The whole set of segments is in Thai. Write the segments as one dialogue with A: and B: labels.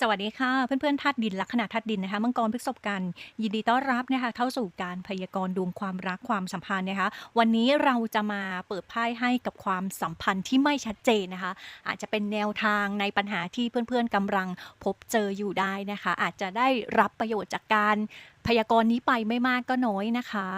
A: สวัสดีค่ะ เพื่อนๆธาตุดินลัคนาธาตุดินนะคะมังกรพฤษภกัน ยินดีต้อนรับนะคะเข้าสู่การพยากรณ์ดวงความรักความสัมพันธ์นะคะ วันนี้เราจะมาเปิดไพ่ให้กับความสัมพันธ์ที่ไม่ชัดเจนนะคะ อาจจะเป็นแนวทางในปัญหาที่เพื่อนๆกำลังพบเจออยู่ได้นะคะ อาจจะได้รับประโยชน์จากการ พยากรณ์นี้ไปไม่มากก็น้อยนะคะ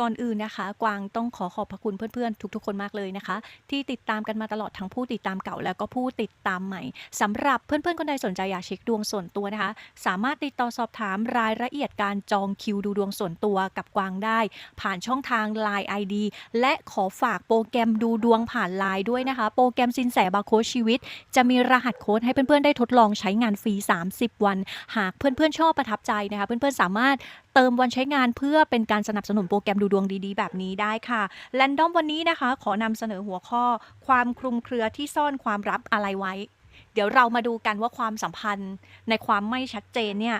A: ก่อนอื่นนะคะ กวางต้องขอขอบพระคุณเพื่อนๆ ทุกๆ คนมากเลยนะคะ ที่ติดตามกันมาตลอดทั้งผู้ติดตามเก่าแล้วก็ผู้ติดตามใหม่สำหรับเพื่อนๆคนใดสนใจอยากเช็คดวงส่วนตัวนะคะ สามารถติดต่อสอบถามรายละเอียดการจองคิวดูดวงส่วนตัวกับกวางได้ ผ่านช่องทาง Line ID และขอฝากโปรแกรมดูดวงผ่าน Line ด้วยนะคะ โปรแกรมสินแสบาโคชีวิต จะมีรหัสโค้ดให้เพื่อนๆได้ทดลองใช้งานฟรี 30 วัน หากเพื่อนๆชอบประทับใจนะคะ เพื่อนๆสามารถเติมวันใช้งานเพื่อเป็นการสนับสนุนโปรแกรมดูดวงดีๆ แบบนี้ได้ค่ะแรนดอมวันนี้นะคะ ขอนำเสนอหัวข้อ ความคลุมเครือที่ซ่อนความลับอะไรไว้ เดี๋ยวเรามาดูกันว่าความสัมพันธ์ ในความไม่ชัดเจนเนี่ย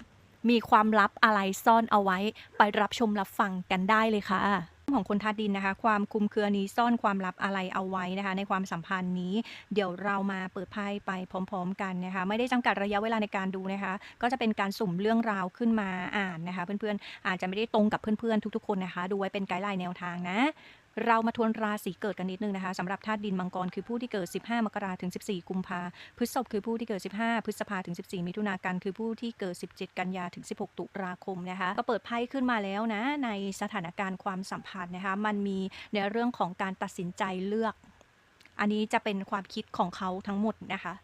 A: มีความลับอะไรซ่อนเอาไว้ ไปรับชมรับฟังกันได้เลยค่ะ ของคนทัดดินนะคะ ความคุมเครือนี้ซ่อนความลับอะไรเอาไว้นะคะ ในความสัมพันธ์นี้ เดี๋ยวเรามาเปิดไพ่ไปพร้อม ๆ กันนะคะ ไม่ได้จำกัดระยะเวลาในการดูนะคะ ก็จะเป็นการสุ่มเรื่องราวขึ้นมาอ่านนะคะ เพื่อนๆอาจจะไม่ได้ตรงกับเพื่อนๆทุก ๆ คนนะคะ ดูไว้เป็นไกด์ไลน์แนวทางนะ เรามาทวนราศีเกิดกันนิดนึงนะคะสำหรับธาตุดินมังกรคือผู้ที่เกิด 15 มกราถึง 14 กุมภาพฤษภคือผู้ที่เกิด 15 พฤษภาถึง 14 มิถุนากันคือผู้ที่เกิด 17 กันยาถึง 16 ตุลาคมนะคะก็เปิดไพ่ขึ้นมาแล้วนะในสถานการณ์ความสัมพันธ์นะคะมันมีในเรื่องของการตัดสินใจเลือก อันนี้จะเป็นความคิดของเขาทั้งหมดนะคะ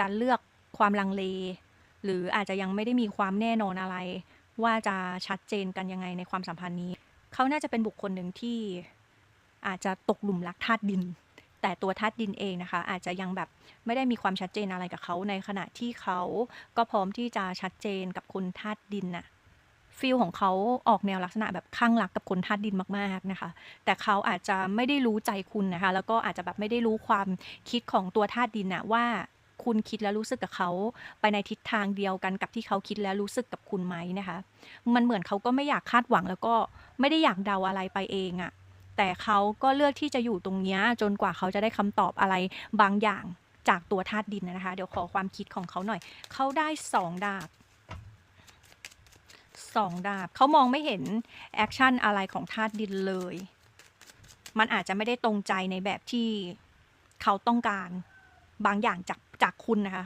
A: การเลือกความลังเล หรืออาจจะยังไม่ได้มีความแน่นอนอะไร ว่าจะชัดเจนกันยังไงในความสัมพันธ์นี้ เขาน่าจะเป็นบุคคลหนึ่งที่ อาจจะตกหลุมรักธาตุดิน แต่ตัวธาตุดินเองนะคะ อาจจะยังแบบไม่ได้มีความชัดเจนอะไรกับเขาในขณะที่เขาก็พร้อมที่จะชัดเจนกับคนธาตุดินน่ะฟีลของเขาออกแนวลักษณะแบบข้างรักกับคนธาตุดินมากๆนะคะ แต่เขาอาจจะไม่ได้รู้ใจคุณนะคะ แล้วก็อาจจะแบบไม่ได้รู้ความคิดของตัวธาตุดินน่ะว่าคุณคิดแล้วรู้สึกกับเขาไปในทิศทางเดียวกันกับที่เขาคิดแล้วรู้สึกกับคุณไหมนะคะ มันเหมือนเขาก็ไม่อยากคาดหวังแล้วก็ไม่ได้อยากเดาอะไรไปเองอะ แต่เขาก็เลือกที่จะอยู่ตรงนี้จนกว่าเขาจะได้คำตอบอะไรบางอย่างจากตัวธาตุดินนะคะ เดี๋ยวขอความคิดของเขาหน่อย เขาได้สองดาบสองดาบ เขามองไม่เห็นแอคชั่นอะไรของธาตุดินเลย มันอาจจะไม่ได้ตรงใจในแบบที่เขาต้องการบางอย่างจากจากคุณนะคะ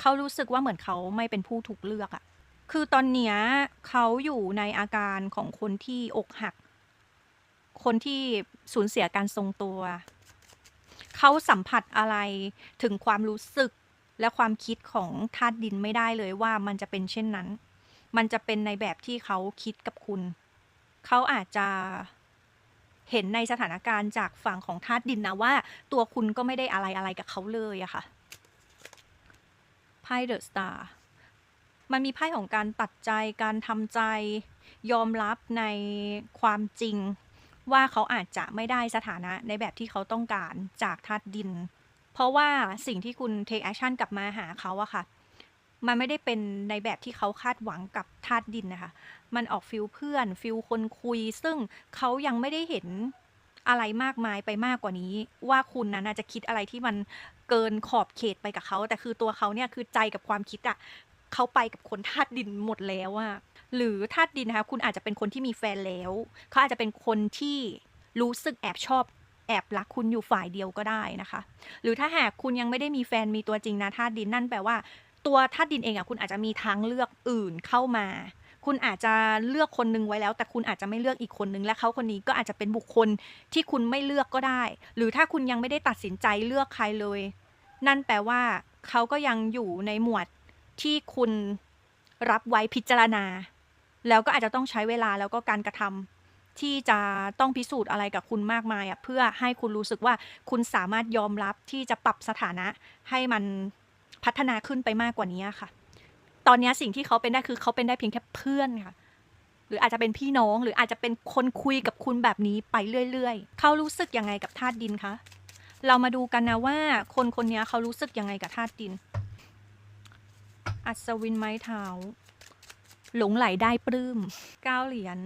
A: เขารู้สึกว่าเหมือนเขาไม่เป็นผู้ถูกเลือกอะคือตอนเนี้ยเขาอยู่ในอาการของคนที่อกหัก คนที่สูญเสียการทรงตัว เขาสัมผัสอะไรถึงความรู้สึกและความคิดของธาตุดินไม่ได้เลยว่ามันจะเป็นเช่นนั้น มันจะเป็นในแบบที่เขาคิดกับคุณ เขาอาจจะเห็นในสถานการณ์จากฝั่งของธาตุดินนะว่า ตัวคุณก็ไม่ได้อะไรอะไรกับเขาเลยอะค่ะ ไพ่เดอะสตาร์มันมีไพ่ของการตัดใจ การทำใจ ยอมรับในความจริง ว่าเขาอาจจะไม่ได้สถานะในแบบที่เขาต้องการจากธาตุดิน เพราะว่าสิ่งที่คุณ take action กลับมาหาเขาอะค่ะ มันไม่ได้เป็นในแบบที่เขาคาดหวังกับธาตุดินนะคะ มันออกฟิลเพื่อนฟิลคนคุย ซึ่งเขายังไม่ได้เห็นอะไรมากมายไปมากกว่านี้ ว่าคุณนั้นน่ะจะคิดอะไรที่มันเกินขอบเขตไปกับเขา แต่คือตัวเขาเนี่ยคือใจกับความคิดอะเขาไปกับคนธาตุดินหมดแล้วอะ หรือธาตุดินนะคะคุณอาจจะเป็นคนที่มีแฟนแล้ว เขาอาจจะเป็นคนที่รู้สึกแอบชอบแอบรักคุณอยู่ฝ่ายเดียวก็ได้นะคะ หรือถ้าหากคุณยังไม่ได้มีแฟนมีตัวจริงนะธาตุดินนั่นแปลว่า ตัวธาตุดินเองอะคุณอาจจะมีทางเลือกอื่นเข้ามา คุณอาจจะเลือกคนนึงไว้แล้ว แต่คุณอาจจะไม่เลือกอีกคนนึงและเขาคนนี้ก็อาจจะเป็นบุคคลที่คุณไม่เลือกก็ได้ หรือถ้าคุณยังไม่ได้ตัดสินใจเลือกใครเลย นั่นแปลว่า เขาก็ยังอยู่ในหมวดที่คุณรับไว้พิจารณา แล้วก็อาจจะต้องใช้เวลาแล้วก็การกระทำที่จะต้องพิสูจน์อะไรกับคุณมากมายอะเพื่อให้คุณรู้สึกว่าคุณสามารถยอมรับที่จะปรับสถานะให้มันพัฒนาขึ้นไปมากกว่านี้ค่ะ ตอนนี้สิ่งที่เขาเป็นได้คือเขาเป็นได้เพียงแค่เพื่อนค่ะ หรืออาจจะเป็นพี่น้องหรืออาจจะเป็นคนคุยกับคุณแบบนี้ไปเรื่อยๆ เขารู้สึกยังไงกับธาตุดินคะ เรามาดูกันนะว่าคนคนนี้เขารู้สึกยังไงกับธาตุดิน อัศวินไม้เท้า หลงไหลได้ปลื้มเก้าเหรียญ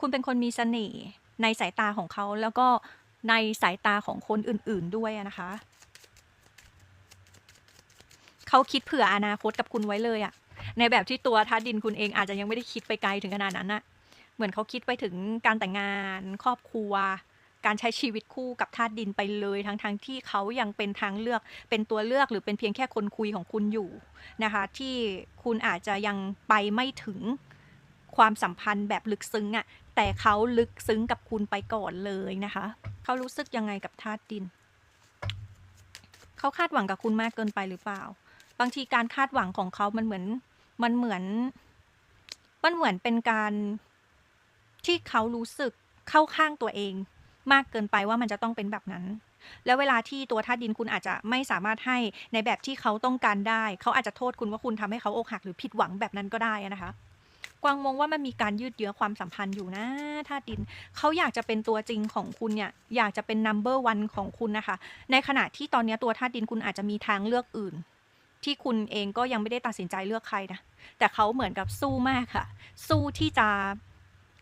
A: คุณเป็นคนมีเสน่ห์ในสายตาของเขาแล้วก็ในสายตาของคนอื่น ๆด้วยนะคะเขาคิดเผื่ออนาคตกับคุณไว้เลยอะในแบบที่ตัวธาตุดินคุณเองอาจจะยังไม่ได้คิดไปไกลถึงขนาดนั้นน่ะเหมือนเขาคิดไปถึงการแต่งงานครอบครัว การใช้ชีวิตคู่กับธาตุดินไปเลยทั้งๆทที่เขายังเป็นทางเลือกเป็นตัวเลือกหรือเป็นเพียงแค่คนคุยของคุณอยู่นะคะที่คุณอาจจะยังไปไม่ถึงความสัมพันธ์แบบลึกซึ้งอะแต่เขาลึกซึ้งกับคุณไปก่อนเลยนะคะ เขารู้สึกยังไงกับธาตุดิน เขาคาดหวังกับคุณมากเกินไปหรือเปล่า บางทีการคาดหวังของเขามันเหมือนมันเหมือน มันเหมือนเป็นการที่เขารู้สึกเข้าข้างตัวเอง มากเกินไปว่ามันจะต้องเป็นแบบนั้น แล้วเวลาที่ตัวธาตุดินคุณอาจจะไม่สามารถให้ในแบบที่เขาต้องการได้ เขาอาจจะโทษคุณว่าคุณทำให้เขาอกหักหรือผิดหวังแบบนั้นก็ได้นะคะกวางมองว่ามันมีการยืดเยื้อความสัมพันธ์อยู่นะธาตุดิน เขาอยากจะเป็นตัวจริงของคุณเนี่ย อยากจะเป็น number one ของคุณนะคะ ในขณะที่ตอนนี้ตัวธาตุดินคุณอาจจะมีทางเลือกอื่น ที่คุณเองก็ยังไม่ได้ตัดสินใจเลือกใครนะ แต่เขาเหมือนกับสู้มากค่ะ สู้ที่จะ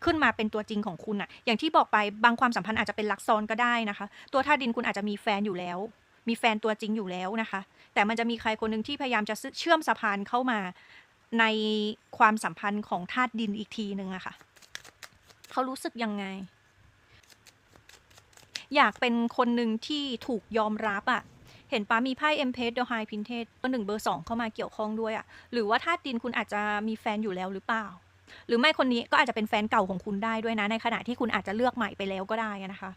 A: ขึ้นมาเป็นตัวจริงของคุณอะอย่างที่บอกไปบางความสัมพันธ์อาจจะเป็นลักซ้อนก็ได้นะคะ ตัวธาดินคุณอาจจะมีแฟนอยู่แล้ว มีแฟนตัวจริงอยู่แล้วนะคะ แต่มันจะมีใครคนหนึ่งที่พยายามจะเชื่อมสะพานเข้ามาในความสัมพันธ์ของธาตุดินอีกทีหนึ่งอะค่ะเขารู้สึกยังไง อยากเป็นคนหนึ่งที่ถูกยอมรับอะเห็นปะมีไพ่เอ็มเพสเดอะไฮพินเทสเบอร์หนึ่งเบอร์สองเข้ามาเกี่ยวข้องด้วยอะหรือว่าธาตุดินคุณอาจจะมีแฟนอยู่แล้วหรือเปล่า หรือไม่คนนี้ก็อาจจะเป็นแฟนเก่าของคุณได้ด้วยนะ ในขณะที่คุณอาจจะเลือกใหม่ไปแล้วก็ได้นะคะ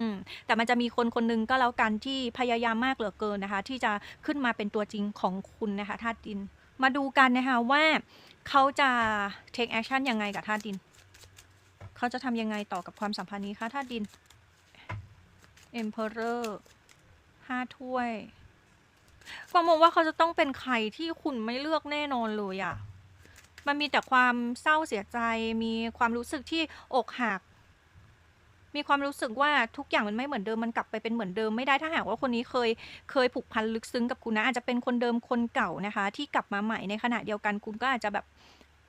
A: อืมแต่มันจะมีคนคนหนึงก็แล้วกันที่พยายามมากเหลือเกินนะคะ ที่จะขึ้นมาเป็นตัวจริงของคุณนะคะธาตุดิน มาดูกันนะคะว่าเขาจะ take action ยังไงกับธาตุดิน เขาจะทำยังไงต่อกับความสัมพันธ์นี้คะธาตุดิน Emperor ห้าถ้วยกวางมองว่าเขาจะต้องเป็นใครที่คุณไม่เลือกแน่นอนเลยอะ มันมีแต่ความเศร้าเสียใจ มีความรู้สึกที่อกหัก มีความรู้สึกว่าทุกอย่างมันไม่เหมือนเดิม มันกลับไปเป็นเหมือนเดิมไม่ได้ถ้าหากว่าคนนี้เคยเคยผูกพันลึกซึ้งกับคุณนะ อาจจะเป็นคนเดิมคนเก่านะคะ ที่กลับมาใหม่ในขณะเดียวกันคุณก็อาจจะแบบ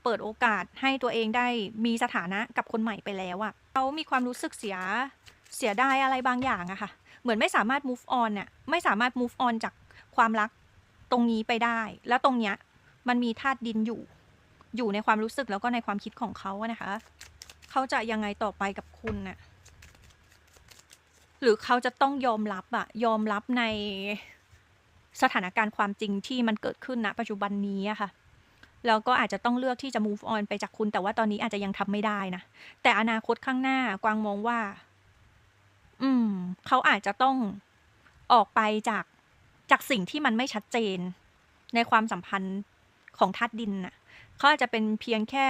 A: เปิดโอกาสให้ตัวเองได้มีสถานะกับคนใหม่ไปแล้วอะเขามีความรู้สึกเสียเสียดายอะไรบางอย่างอะค่ะ เหมือนไม่สามารถ move on เนี่ยไม่สามารถ move on จากความรักตรงนี้ไปได้ แล้วตรงเนี้ยมันมีธาตุดินอยู่ อยู่ในความรู้สึกแล้วก็ในความคิดของเขาอะนะคะ เขาจะยังไงต่อไปกับคุณน่ะหรือเขาจะต้องยอมรับอะยอมรับในสถานการณ์ความจริงที่มันเกิดขึ้นณปัจจุบันนี้อะค่ะแล้วก็อาจจะต้องเลือกที่จะ move on ไปจากคุณ แต่ว่าตอนนี้อาจจะยังทำไม่ได้นะ แต่อนาคตข้างหน้ากวางมองว่า อืม เขาอาจจะต้องออกไปจากจากสิ่งที่มันไม่ชัดเจน ในความสัมพันธ์ของธาตุดินน่ะ เขาอาจจะเป็นเพียงแค่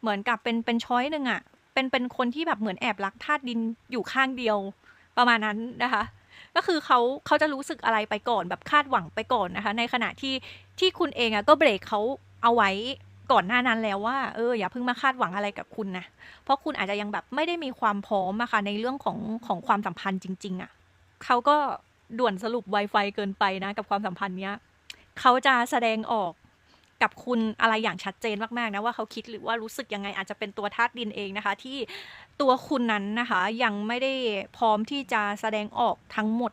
A: เหมือนกับเป็นเป็นช้อยหนึ่งอะเป็นเป็นคนที่แบบเหมือนแอบรักธาตุดินอยู่ข้างเดียวประมาณนั้นนะคะ ก็คือเขาเขาจะรู้สึกอะไรไปก่อนแบบคาดหวังไปก่อนนะคะ ในขณะที่ที่คุณเองอะก็เบรกเขาเอาไว้ก่อนหน้านั้นแล้วว่าเอออย่าเพิ่งมาคาดหวังอะไรกับคุณนะเพราะคุณอาจจะยังแบบไม่ได้มีความพร้อมอะค่ะในเรื่องของของความสัมพันธ์จริง ๆอะเขาก็ด่วนสรุป Wi-Fi เกินไปนะ กับความสัมพันธ์เนี้ยเขาจะแสดงออก กับคุณอะไรอย่างชัดเจนมากๆนะว่าเขาคิดหรือว่ารู้สึกยังไงอาจจะเป็นตัวธาตุดินเองนะคะ ที่ตัวคุณนั้นนะคะยังไม่ได้พร้อมที่จะแสดงออกทั้งหมด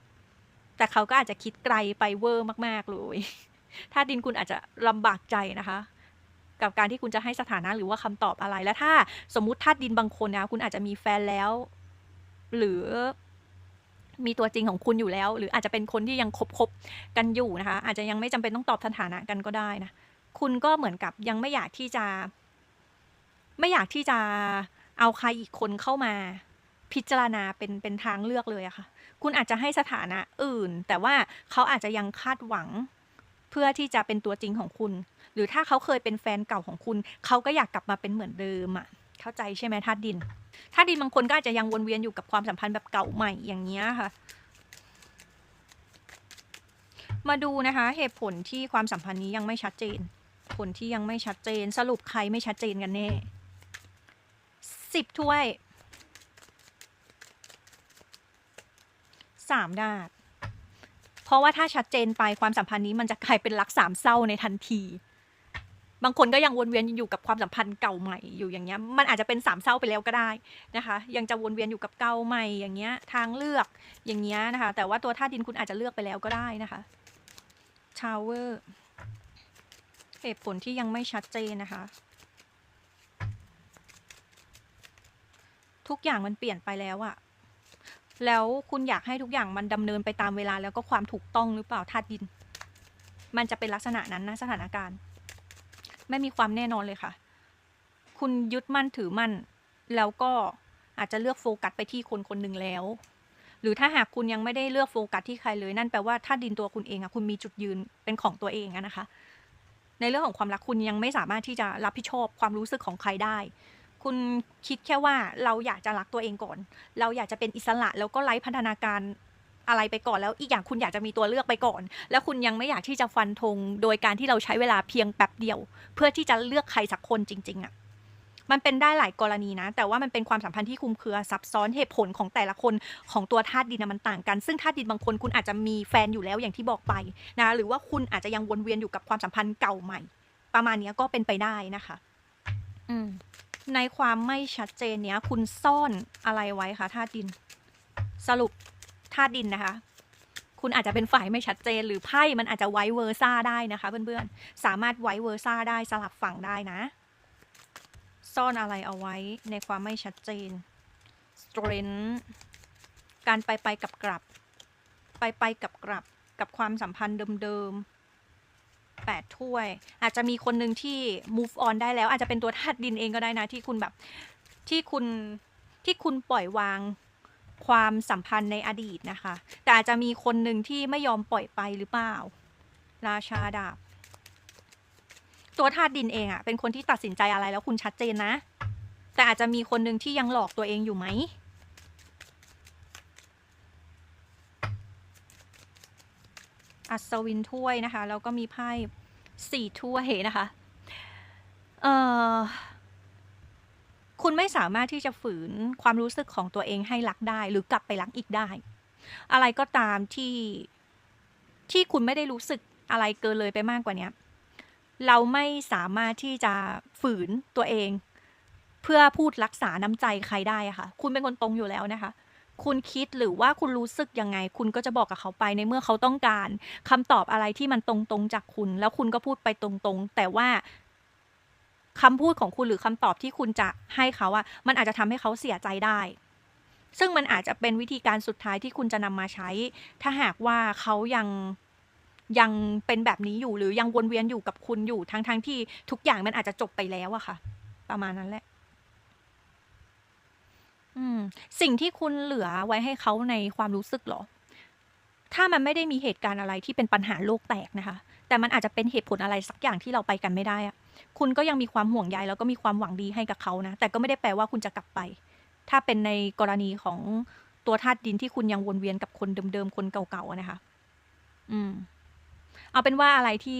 A: แต่เขาก็อาจจะคิดไกลไปเวอร์มาก ๆ เลยธาตุดินคุณอาจจะลำบากใจนะคะกับการที่คุณจะให้สถานะหรือว่าคำตอบอะไร และถ้าสมมุติธาตุดินบางคนนะคุณอาจจะมีแฟนแล้ว หรือมีตัวจริงของคุณอยู่แล้ว หรืออาจจะเป็นคนที่ยังคบคบกันอยู่นะคะ อาจจะยังไม่จำเป็นต้องตอบสถานะกันก็ได้นะ คุณก็เหมือนกับยังไม่อยากที่จะ ไม่อยากที่จะเอาใครอีกคนเข้ามาพิจารณาเป็นเป็นทางเลือกเลยอะค่ะ คุณอาจจะให้สถานะอื่น แต่ว่าเขาอาจจะยังคาดหวัง เพื่อที่จะเป็นตัวจริงของคุณ หรือถ้าเขาเคยเป็นแฟนเก่าของคุณ เขาก็อยากกลับมาเป็นเหมือนเดิมอะเข้าใจใช่ไหมธาตุดินธาตุดินบางคนก็อาจจะยังวนเวียนอยู่กับความสัมพันธ์แบบเก่าใหม่อย่างเงี้ยค่ะ มาดูนะคะ เหตุผลที่ความสัมพันธ์นี้ยังไม่ชัดเจน ผลที่ยังไม่ชัดเจน สรุปใครไม่ชัดเจนกันแน่สิบถ้วยสามดาบเพราะว่าถ้าชัดเจนไปความสัมพันธ์นี้มันจะกลายเป็นรักสามเศร้าในทันที บางคนก็ยังวนเวียนอยู่กับความสัมพันธ์เก่าใหม่อยู่อย่างเงี้ย มันอาจจะเป็นสามเศร้าไปแล้วก็ได้นะคะ ยังจะวนเวียนอยู่กับเก่าใหม่อย่างเงี้ย ทางเลือกอย่างเงี้ยนะคะ แต่ว่าตัวธาดินคุณอาจจะเลือกไปแล้วก็ได้นะคะ ชาวเวอร์ เหตุผลที่ยังไม่ชัดเจนนะคะ ทุกอย่างมันเปลี่ยนไปแล้วอะแล้วคุณอยากให้ทุกอย่างมันดำเนินไปตามเวลาแล้วก็ความถูกต้องหรือเปล่าธาตุดิน มันจะเป็นลักษณะนั้นนะสถานการณ์ ไม่มีความแน่นอนเลยค่ะ คุณยึดมั่นถือมั่น แล้วก็อาจจะเลือกโฟกัสไปที่คนคนหนึ่งแล้ว หรือถ้าหากคุณยังไม่ได้เลือกโฟกัสที่ใครเลยนั่นแปลว่าถ้าดินตัวคุณเองอะคุณมีจุดยืนเป็นของตัวเองอะนะคะ ในเรื่องของความรักคุณยังไม่สามารถที่จะรับผิดชอบความรู้สึกของใครได้ คุณคิดแค่ว่าเราอยากจะรักตัวเองก่อน เราอยากจะเป็นอิสระแล้วก็ไร้พัฒนาการอะไรไปก่อนแล้วอีกอย่างคุณอยากจะมีตัวเลือกไปก่อน แล้วคุณยังไม่อยากที่จะฟันธงโดยการที่เราใช้เวลาเพียงแป๊บเดียว เพื่อที่จะเลือกใครสักคนจริง ๆอะ มันเป็นได้หลายกรณีนะ แต่ว่ามันเป็นความสัมพันธ์ที่คลุมเครือซับซ้อนเหตุผลของแต่ละคนของตัวธาตุดินนะมันต่างกัน ซึ่งธาตุดินบางคนคุณอาจจะมีแฟนอยู่แล้วอย่างที่บอกไปนะหรือว่าคุณอาจจะยังวนเวียนอยู่กับความสัมพันธ์เก่าใหม่ ประมาณเนี้ยก็เป็นไปได้นะคะ อืมในความไม่ชัดเจนเนี้ย คุณซ่อนอะไรไว้คะธาตุดิน สรุปธาตุดินนะคะ คุณอาจจะเป็นฝ่ายไม่ชัดเจน หรือไพ่มันอาจจะไว้เวอร์ซ่าได้นะคะ เพื่อนๆสามารถไว้เวอร์ซ่าได้สลับฝั่งได้นะ ซ่อนอะไรเอาไว้ในความไม่ชัดเจน strength การไปไปกับกลับ ไปไปกับกลับ กับความสัมพันธ์เดิมๆแปดถ้วย อาจจะมีคนหนึ่งที่ move on ได้แล้ว อาจจะเป็นตัวธาตุดินเองก็ได้นะ ที่คุณแบบ ที่คุณที่คุณปล่อยวางความสัมพันธ์ในอดีตนะคะ แต่อาจจะมีคนหนึ่งที่ไม่ยอมปล่อยไปหรือเปล่า ราชาดาบ ตัวธาตุดินเองอะเป็นคนที่ตัดสินใจอะไรแล้วคุณชัดเจนนะ แต่อาจจะมีคนหนึ่งที่ยังหลอกตัวเองอยู่ไหมอัศวินถ้วยนะคะ แล้วก็มีไพ่สี่ถ้วยนะคะเอ่อคุณไม่สามารถที่จะฝืนความรู้สึกของตัวเองให้รักได้ หรือกลับไปรักอีกได้ อะไรก็ตามที่ที่คุณไม่ได้รู้สึกอะไรเกินเลยไปมากกว่านี้ เราไม่สามารถที่จะฝืนตัวเอง เพื่อพูดรักษาน้ำใจใครได้ค่ะ คุณเป็นคนตรงอยู่แล้วนะคะ คุณคิดหรือว่าคุณรู้สึกยังไง คุณก็จะบอกกับเขาไปในเมื่อเขาต้องการคำตอบอะไรที่มันตรงๆจากคุณ แล้วคุณก็พูดไปตรงๆ แต่ว่าคำพูดของคุณหรือคำตอบที่คุณจะให้เขาอะมันอาจจะทำให้เขาเสียใจได้ ซึ่งมันอาจจะเป็นวิธีการสุดท้ายที่คุณจะนำมาใช้ ถ้าหากว่าเขายัง ยังเป็นแบบนี้อยู่หรือยังวนเวียนอยู่กับคุณอยู่ทั้งๆทที่ทุกอย่างมันอาจจะจบไปแล้วอะค่ะ ประมาณนั้นแหละอืม สิ่งที่คุณเหลือไว้ให้เขาในความรู้สึกเหรอ ถ้ามันไม่ได้มีเหตุการณ์อะไรที่เป็นปัญหาโลกแตกนะคะ แต่มันอาจจะเป็นเหตุผลอะไรสักอย่างที่เราไปกันไม่ได้อะคุณก็ยังมีความห่วงใยแล้วก็มีความหวังดีให้กับเขานะ แต่ก็ไม่ได้แปลว่าคุณจะกลับไป ถ้าเป็นในกรณีของตัวธาตุดินที่คุณยังวนเวียนกับคนเดิมๆคนเก่าๆนะคะ อืม เอาเป็นว่าอะไรที่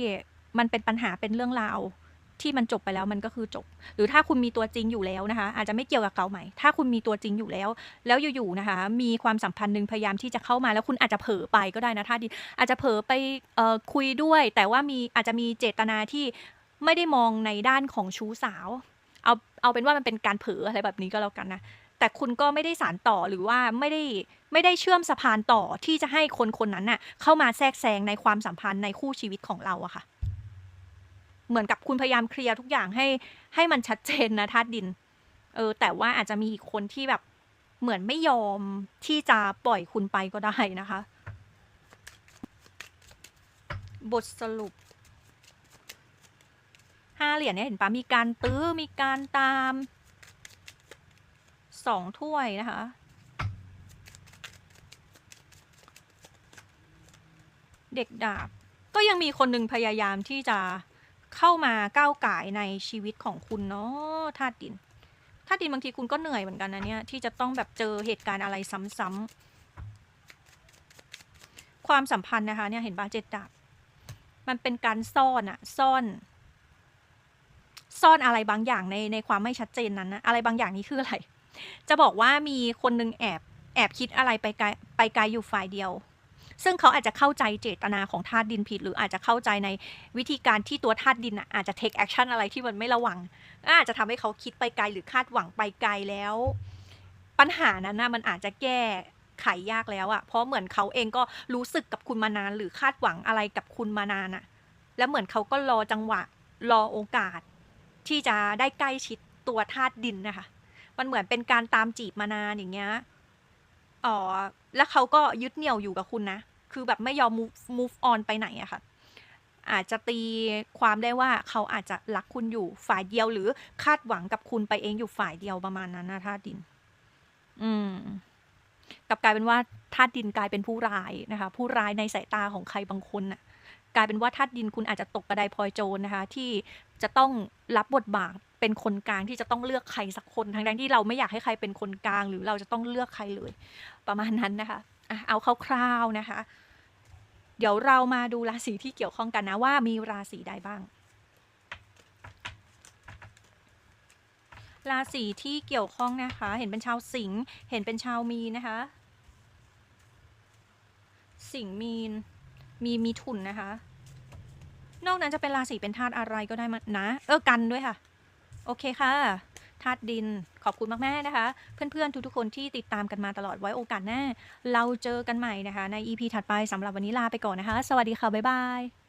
A: มันเป็นปัญหาเป็นเรื่องราวที่มันจบไปแล้วมันก็คือจบ หรือถ้าคุณมีตัวจริงอยู่แล้วนะคะ อาจจะไม่เกี่ยวกับเก่าใหม่ ถ้าคุณมีตัวจริงอยู่แล้ว แล้วอยู่ๆนะคะ มีความสัมพันธ์หนึ่งพยายามที่จะเข้ามาแล้วคุณอาจจะเผลอไปก็ได้นะถ้าดินอาจจะเผลอไปออคุยด้วย แต่ว่ามีอาจจะมีเจตนาที่ไม่ได้มองในด้านของชู้สาว เอาเอาเป็นว่ามันเป็นการเผลออะไรแบบนี้ก็แล้วกันนะแต่คุณก็ไม่ได้สารต่อหรือว่าไม่ได้ ไม่ได้เชื่อมสะพานต่อที่จะให้คนคนนั้นน่ะเข้ามาแทรกแซงในความสัมพันธ์ในคู่ชีวิตของเราอะค่ะ เหมือนกับคุณพยายามเคลียร์ทุกอย่างให้ให้มันชัดเจนนะธาตุดิน เออ แต่ว่าอาจจะมีอีกคนที่แบบเหมือนไม่ยอมที่จะปล่อยคุณไปก็ได้นะคะ บทสรุปห้าเหรียญเนี่ยเห็นปะมีการตื้อมีการตามสองถ้วยนะคะ เด็กดาบ ก็ยังมีคนหนึ่งพยายามที่จะเข้ามาก้าวไก่ายในชีวิตของคุณเนาะธาตุดินธาตุดินบางทีคุณก็เหนื่อยเหมือนกันนะเนี่ยที่จะต้องแบบเจอเหตุการณ์อะไรซ้ำๆความสัมพันธ์นะคะเนี่ยเห็นปะเจ็ดดาบมันเป็นการซ่อนอะซ่อน ซ่อนอะไรบางอย่างในในความไม่ชัดเจนนั้นนะอะไรบางอย่างนี้คืออะไร จะบอกว่ามีคนหนึงแอบแอบคิดอะไรไปไกลไปไกลอยู่ฝ่ายเดียว ซึ่งเขาอาจจะเข้าใจเจตนาของธาตุดินผิด หรืออาจจะเข้าใจในวิธีการที่ตัวธาตุดินอาจจะ take action อะไรที่มันไม่ระวัง อาจจะทำให้เขาคิดไปไกลหรือคาดหวังไปไกลแล้ว ปัญหานั้นนะมันอาจจะแก้ไขยากแล้วอะเพราะเหมือนเขาเองก็รู้สึกกับคุณมานาน หรือคาดหวังอะไรกับคุณมานานอะแล้วเหมือนเขาก็รอจังหวะรอโอกาส ที่จะได้ใกล้ชิดตัวธาตุดินนะคะ มันเหมือนเป็นการตามจีบมานานอย่างเงี้ยอ๋อแล้วเขาก็ยึดเหนี่ยวอยู่กับคุณนะ คือแบบไม่ยอม move move on ไปไหนอะค่ะ อาจจะตีความได้ว่าเขาอาจจะรักคุณอยู่ฝ่ายเดียวหรือคาดหวังกับคุณไปเองอยู่ฝ่ายเดียวประมาณนั้นนะธาตุดิน อืมกลับกลายเป็นว่าธาตุดินกลายเป็นผู้ร้ายนะคะ ผู้ร้ายในสายตาของใครบางคนน่ะ กลายเป็นว่าธาตุดินคุณอาจจะตกกระไดพลอยโจรนะคะ ที่จะต้องรับบทบาทเป็นคนกลางที่จะต้องเลือกใครสักคนทั้งๆที่เราไม่อยากให้ใครเป็นคนกลาง หรือเราจะต้องเลือกใครเลย ประมาณนั้นนะคะเอาคร่าวๆนะคะ เดี๋ยวเรามาดูราศีที่เกี่ยวข้องกันนะว่ามีราศีใดบ้าง ราศีที่เกี่ยวข้องนะคะ เห็นเป็นชาวสิงห์เห็นเป็นชาวมีนนะคะ สิงห์มีนมีมีถุนนะคะ นอกนั้นจะเป็นราศีเป็นธาตุอะไรก็ได้มานะ เออกันด้วยค่ะ โอเคค่ะ ธาตุดิน ขอบคุณมากๆนะคะ เพื่อนๆ ทุกๆคนที่ติดตามกันมาตลอดไว้โอกาสหน้า เราเจอกันใหม่นะคะ ใน EP ถัดไปสำหรับวันนี้ลาไปก่อนนะคะ สวัสดีค่ะ บ๊ายบาย